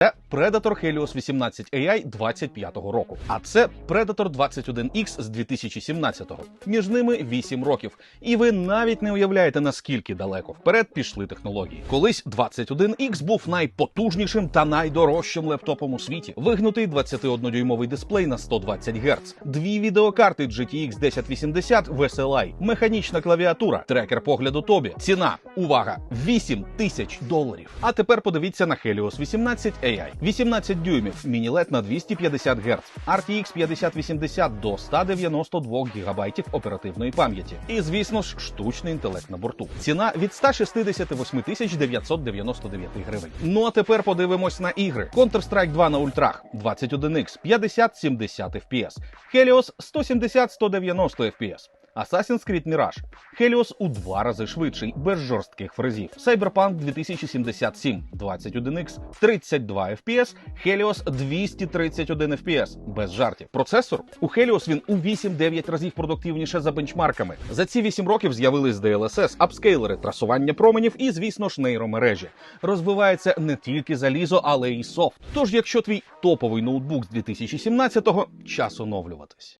Це Predator Helios 18 AI 25-го року. А це Predator 21X з 2017-го. Між ними 8 років. І ви навіть не уявляєте, наскільки далеко вперед пішли технології. Колись 21X був найпотужнішим та найдорожчим лептопом у світі. Вигнутий 21-дюймовий дисплей на 120 Гц, дві відеокарти GTX 1080 VSLI, механічна клавіатура, трекер погляду Тобі. Ціна, увага, 8 тисяч доларів. А тепер подивіться на Helios 18 AI. 18 дюймів, міні-лед на 250 Гц, RTX 5080 до 192 ГБ оперативної пам'яті. І, звісно ж, штучний інтелект на борту. Ціна від 168 999 гривень. Ну а тепер подивимось на ігри. Counter-Strike 2 на ультрах 21X 50-70 FPS, Helios 170-190 FPS. Assassin's Creed Mirage. Helios у два рази швидший, без жорстких фрезів. Cyberpunk 2077, 21X, 32 FPS, Helios 231 FPS, без жартів. Процесор у Helios він у 8-9 разів продуктивніше за бенчмарками. За ці 8 років з'явились DLSS, апскейлери, трасування променів і, звісно ж, нейромережі. Розвивається не тільки залізо, але й софт. Тож, якщо твій топовий ноутбук з 2017-го, час оновлюватись.